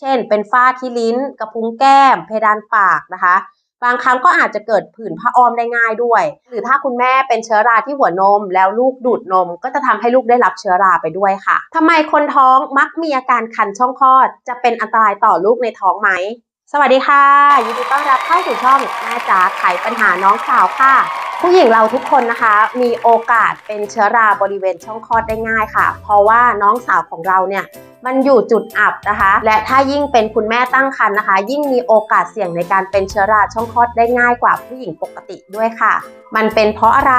เช่น เป็นฝ้าที่ลิ้น กระพุ้งแก้ม เพดานปากนะคะ บางครั้งก็อาจจะเกิดผื่นผ้าอ้อมได้ง่ายด้วย หรือถ้าคุณแม่เป็นเชื้อราที่หัวนม แล้วลูกดูดนม ก็จะทำให้ลูกได้รับเชื้อราไปด้วยค่ะทำไมคนท้องมักมีอาการคันช่องคลอด จะเป็นอันตรายต่อลูกในท้องไหม สวัสดีค่ะ ยินดีต้อนรับเข้าสู่ช่องแม่จ๋าไขปัญหาน้องสาวค่ะ ผู้หญิงเราทุกคนนะคะมีโอกาสเป็นเชื้อราบริเวณช่องคลอดได้ง่ายค่ะ เพราะว่าน้องสาวของเราเนี่ยมันอยู่จุดอับนะคะ และถ้ายิ่งเป็นคุณแม่ตั้งครรภ์นะคะ ยิ่งมีโอกาสเสี่ยงในการเป็นเชื้อราช่องคลอดได้ง่ายกว่าผู้หญิงปกติด้วยค่ะ มันเป็นเพราะอะไร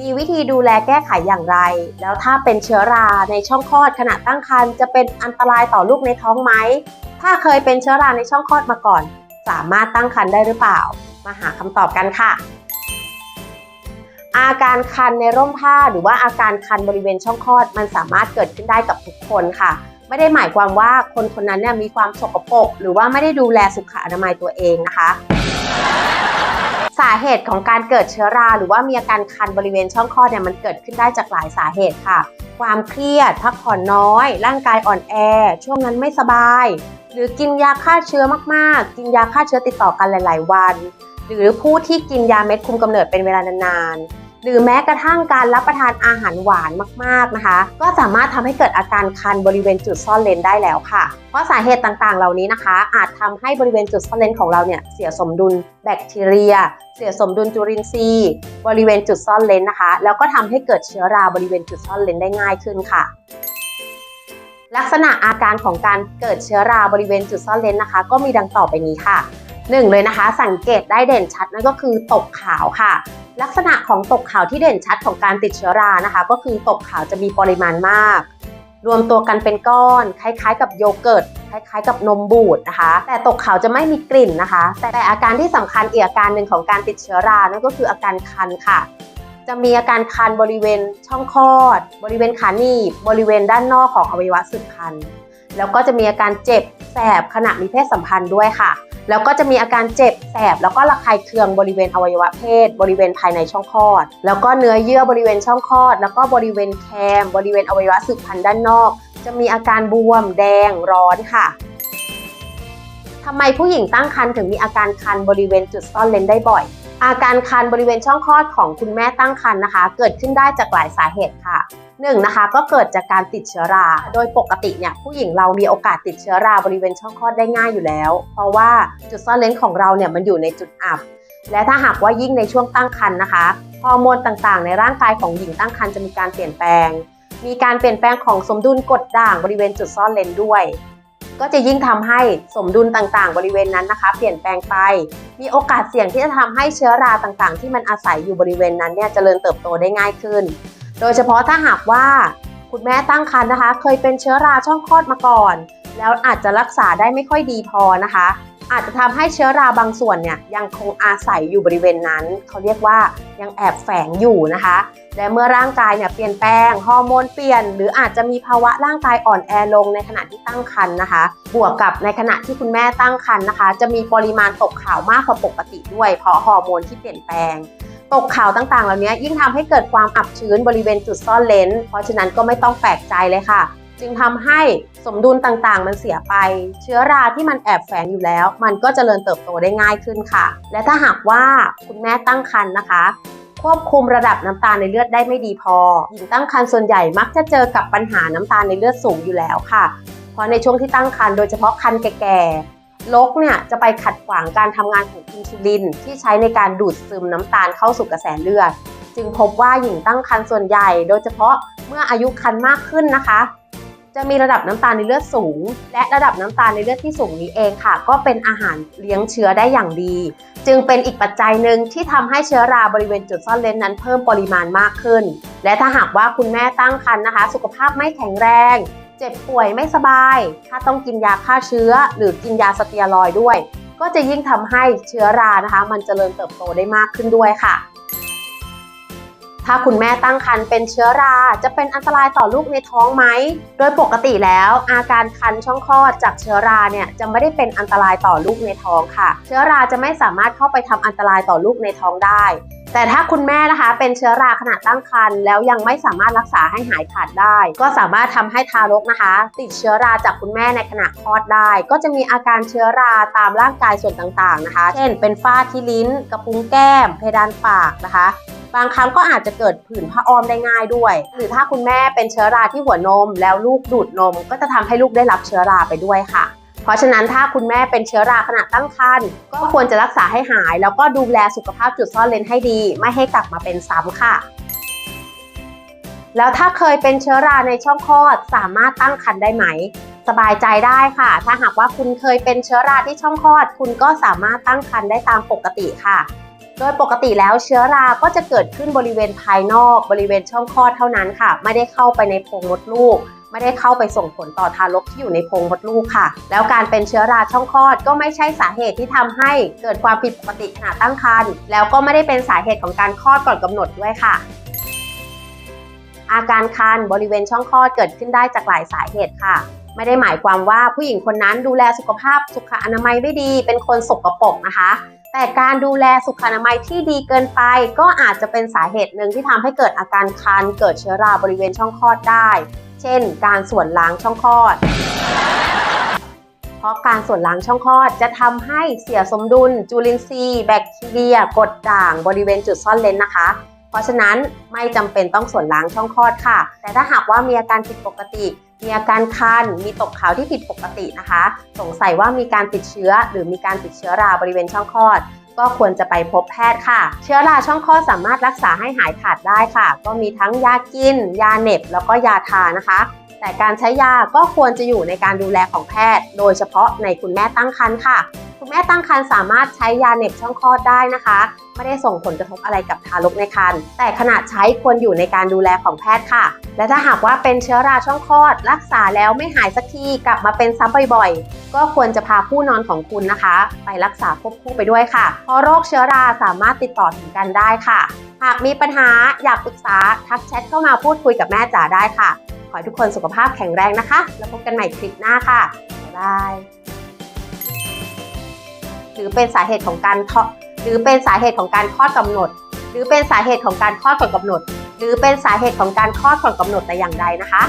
มีวิธีดูแลแก้ไขอย่างไร แล้วถ้าเป็นเชื้อราในช่องคลอดขณะตั้งครรภ์จะเป็นอันตรายต่อลูกในท้องไหม ถ้าเคยเป็นเชื้อราในช่องคลอดมาก่อน สามารถตั้งครรภ์ได้หรือเปล่า มาหาคำตอบกันค่ะ อาการคันในร่มผ้าหรือว่าอาการคันบริเวณช่องคลอด มันสามารถเกิดขึ้นได้กับทุกคนค่ะ ไม่ได้หมายความว่าคนคนนั้นเนี่ยมีความสกปรกหรือว่าไม่ได้ดูแลสุขอนามัยตัวเองนะคะ สาเหตุของการเกิดเชื้อรา หรือว่ามีอาการคันบริเวณช่องคลอดเนี่ยมันเกิดขึ้นได้จากหลายสาเหตุค่ะ ความเครียด พักผ่อนน้อย ร่างกายอ่อนแอ ช่วงนั้นไม่สบาย หรือกินยาฆ่าเชื้อมากๆ กินยาฆ่าเชื้อติดต่อกันหลาย ๆ วัน หรือผู้ที่กินยาเม็ดคุมกำเนิดเป็นเวลานานๆ หรือแม้กระทั่งการรับประทานอาหารหวานมากๆนะคะ ก็สามารถทำให้เกิดอาการคันบริเวณจุดซ่อนเลนได้แล้วค่ะ เพราะสาเหตุต่างๆ เหล่านี้นะคะ อาจทำให้บริเวณจุดซ่อนเลนของเราเนี่ยเสียสมดุลแบคทีเรีย เสียสมดุลจุลินทรีย์บริเวณจุดซ่อนเลนนะคะ แล้วก็ทำให้เกิดเชื้อราบริเวณจุดซ่อนเลนได้ง่ายขึ้นค่ะลักษณะอาการของการเกิดเชื้อราบริเวณจุดซ่อนเลนนะคะ ก็มีดังต่อไปนี้ค่ะ หนึ่งเลยนะคะ สังเกตได้เด่นชัดนั่นก็คือตกขาวค่ะ ลักษณะของตกขาวที่เด่นชัดของการติดเชื้อรานะคะ ก็คือตกขาวจะมีปริมาณมาก รวมตัวกันเป็นก้อน คล้ายๆ กับโยเกิร์ตคล้ายๆ กับนมบูดนะคะ แต่ตกขาวจะไม่มีกลิ่นนะคะ แต่อาการที่สำคัญอีกอาการหนึ่งของการติดเชื้อรานั่นก็คืออาการคันค่ะจะมีอาการคันบริเวณช่องคลอด บริเวณขาหนีบบริเวณด้านนอกของอวัยวะสืบพันธุ์แล้วก็จะมีอาการเจ็บแสบขณะมีเพศสัมพันธ์ด้วยค่ะ แล้วก็จะมีอาการเจ็บแสบ แล้วก็ระคายเคืองบริเวณอวัยวะเพศ บริเวณภายในช่องคลอด แล้วก็เนื้อเยื่อบริเวณช่องคลอด แล้วก็บริเวณแคม บริเวณอวัยวะสืบพันธุ์ด้านนอก จะมีอาการบวม แดง ร้อนค่ะทำไมผู้หญิงตั้งครรภ์ถึงมีอาการคันบริเวณจุดซ่อนเลนได้บ่อย อาการคันบริเวณช่องคลอดของคุณแม่ตั้งครรภ์นะคะ เกิดขึ้นได้จากหลายสาเหตุค่ะหนึ่งนะคะก็เกิดจากการติดเชื้อรา โดยปกติเนี่ยผู้หญิงเรามีโอกาสติดเชื้อราบริเวณช่องคลอดได้ง่ายอยู่แล้ว เพราะว่าจุดซ่อนเลนของเราเนี่ยมันอยู่ในจุดอับ และถ้าหากว่ายิ่งในช่วงตั้งครรภ์นะคะฮอร์โมนต่างๆ ในร่างกายของหญิงตั้งครรภ์จะมีการเปลี่ยนแปลง มีการเปลี่ยนแปลงของสมดุลกดด่างบริเวณจุดซ่อนเลนด้วย ก็จะยิ่งทำให้สมดุลต่างๆ บริเวณนั้นนะคะ เปลี่ยนแปลงไป มีโอกาสเสี่ยงที่จะทำให้เชื้อราต่างๆ ที่มันอาศัยอยู่บริเวณนั้นเนี่ยเจริญเติบโตได้ง่ายขึ้น โดยเฉพาะถ้าหากว่าคุณแม่ตั้งครรภ์นะคะ เคยเป็นเชื้อราช่องคลอดมาก่อน แล้วอาจจะรักษาได้ไม่ค่อยดีพอนะคะ อาจจะทำให้เชื้อราบางส่วนเนี่ยยังคงอาศัยอยู่บริเวณนั้น เขาเรียกว่ายังแอบแฝงอยู่นะคะ และเมื่อร่างกายเนี่ยเปลี่ยนแปลงฮอร์โมนเปลี่ยน หรืออาจจะมีภาวะร่างกายอ่อนแอลงในขณะที่ตั้งครรภ์นะคะ บวกกับในขณะที่คุณแม่ตั้งครรภ์นะคะ จะมีปริมาณตกขาวมากกว่าปกติด้วย เพราะฮอร์โมนที่เปลี่ยนแปลงตกขาวต่างๆ เหล่านี้ยิ่งทำให้เกิดความอับชื้นบริเวณจุดซ่อนเลนเพราะฉะนั้นก็ไม่ต้องแปลกใจเลยค่ะ จึงทำให้สมดุลต่างๆ มันเสียไป เชื้อราที่มันแอบแฝงอยู่แล้ว มันก็จเจริญเติบโตได้ง่ายขึ้นค่ะ และถ้าหากว่าคุณแม่ตั้งครรภ์นะคะ ควบคุมระดับน้ำตาลในเลือดได้ไม่ดีพอหญิงตั้งครรภ์ส่วนใหญ่มักจะเจอกับปัญหาน้ำตาลในเลือดสูงอยู่แล้วค่ะ เพราะในช่วงที่ตั้งครรภ์โดยเฉพาะครรภ์แก่ๆลกเนี่ยจะไปขัดขวางการทำงานของอินซูลิน ที่ใช้ในการดูดซึมน้ำตาลเข้าสู่กระแสเลือด จึงพบว่าหญิงตั้งครรภ์ส่วนใหญ่ โดยเฉพาะเมื่ออายุครรภ์มากขึ้นนะคะ จะมีระดับน้ำตาลในเลือดสูง และระดับน้ำตาลในเลือดที่สูงนี้เองค่ะ ก็เป็นอาหารเลี้ยงเชื้อได้อย่างดี จึงเป็นอีกปัจจัยหนึ่งที่ทำให้เชื้อราบริเวณจุดซ่อนเลนนั้นเพิ่มปริมาณมากขึ้น และถ้าหากว่าคุณแม่ตั้งครรภ์นะคะ สุขภาพไม่แข็งแรง เจ็บป่วยไม่สบาย ถ้าต้องกินยาฆ่าเชื้อ หรือกินยาสเตียรอยด์ด้วย ก็จะยิ่งทำให้เชื้อรานะคะ มันเจริญเติบโตได้มากขึ้นด้วยค่ะ ถ้าคุณแม่ตั้งครรภ์เป็นเชื้อราจะเป็นอันตรายต่อลูกในท้องไหม โดยปกติแล้วอาการคันช่องคลอดจากเชื้อราเนี่ยจะไม่ได้เป็นอันตรายต่อลูกในท้องค่ะ เชื้อราจะไม่สามารถเข้าไปทำอันตรายต่อลูกในท้องได้ แต่ถ้าคุณแม่นะคะเป็นเชื้อราขณะตั้งครรภ์แล้วยังไม่สามารถรักษาให้หายขาดได้ ก็สามารถทำให้ทารกนะคะ ติดเชื้อราจากคุณแม่ในขณะคลอดได้ ก็จะมีอาการเชื้อราตามร่างกายส่วนต่างๆนะคะ เช่น เป็นฝ้าที่ลิ้น กระพุ้งแก้ม เพดานปากนะคะ บางครั้งก็อาจจะเกิดผื่นผ้าอ้อมได้ง่ายด้วย หรือถ้าคุณแม่เป็นเชื้อราที่หัวนม แล้วลูกดูดนม ก็จะทำให้ลูกได้รับเชื้อราไปด้วยค่ะ เพราะฉะนั้นถ้าคุณแม่เป็นเชื้อราขณะตั้งครรภ์ก็ควรจะรักษาให้หาย แล้วก็ดูแลสุขภาพจุดซ่อนเลนให้ดี ไม่ให้กลับมาเป็นซ้ำค่ะแล้วถ้าเคยเป็นเชื้อราในช่องคลอดสามารถตั้งครรภ์ได้ไหม สบายใจได้ค่ะ ถ้าหากว่าคุณเคยเป็นเชื้อราที่ช่องคลอด คุณก็สามารถตั้งครรภ์ได้ตามปกติค่ะ โดยปกติแล้วเชื้อราก็จะเกิดขึ้นบริเวณภายนอกบริเวณช่องคลอดเท่านั้นค่ะ ไม่ได้เข้าไปในโพรงมดลูก ไม่ได้เข้าไปส่งผลต่อทารกที่อยู่ในโพรงมดลูกค่ะ แล้วการเป็นเชื้อราช่องคลอดก็ไม่ใช่สาเหตุที่ทำให้เกิดความผิดปกติขณะตั้งครรภ์แล้วก็ไม่ได้เป็นสาเหตุของการคลอดก่อนกำหนดด้วยค่ะอาการคันบริเวณช่องคลอดเกิดขึ้นได้จากหลายสาเหตุค่ะ ไม่ได้หมายความว่าผู้หญิงคนนั้นดูแลสุขภาพสุขอนามัยไม่ดี เป็นคนสกปรกนะคะ แต่การดูแลสุขอนามัยที่ดีเกินไป ก็อาจจะเป็นสาเหตุหนึ่งที่ทำให้เกิดอาการคัน เกิดเชื้อราบริเวณช่องคลอดได้ เช่น การส่วนล้างช่องคลอด เพราะการส่วนล้างช่องคลอดจะทำให้เสียสมดุล จุลินทรีย์ แบคทีเรียกรดด่างบริเวณจุดซ่อนเลนนะคะ เพราะฉะนั้นไม่จำเป็นต้องส่วนล้างช่องคลอดค่ะ แต่ถ้าหากว่ามีอาการผิดปกติ มีอาการคัน มีตกขาวที่ผิดปกตินะคะ สงสัยว่ามีการติดเชื้อ หรือมีการติดเชื้อราบริเวณช่องคลอด ก็ควรจะไปพบแพทย์ค่ะ เชื้อราช่องคลอดสามารถรักษาให้หายขาดได้ค่ะ ก็มีทั้งยากิน ยาเน็บ แล้วก็ยาทานะคะ แต่การใช้ยาก็ควรจะอยู่ในการดูแลของแพทย์ โดยเฉพาะในคุณแม่ตั้งครรภ์ค่ะ คุณแม่ตั้งครรภ์สามารถใช้ยาเหน็บช่องคลอดได้นะคะ ไม่ได้ส่งผลกระทบอะไรกับทารกในครรภ์แต่ขณะใช้ควรอยู่ในการดูแลของแพทย์ค่ะ และถ้าหากว่าเป็นเชื้อราช่องคลอด รักษาแล้วไม่หายสักทีกลับมาเป็นซ้ำบ่อยๆ ก็ควรจะพาผู้นอนของคุณนะคะ ไปรักษาควบคู่ไปด้วยค่ะ เพราะโรคเชื้อราสามารถติดต่อถึงกันได้ค่ะ หากมีปัญหาอยากปรึกษาทักแชทเข้ามาพูดคุยกับแม่จ๋าได้ค่ะ ให้ทุกคนสุขภาพแข็งแรงนะคะ แล้วพบกันใหม่คลิปหน้าค่ะ บ๊ายบาย หรือเป็นสาเหตุของการทอหรือเป็นสาเหตุของการคลอดกำหนด หรือเป็นสาเหตุของการคลอดก่อนกำหนด หรือเป็นสาเหตุของการคลอดก่อนกำหนดแต่อย่างใดนะคะ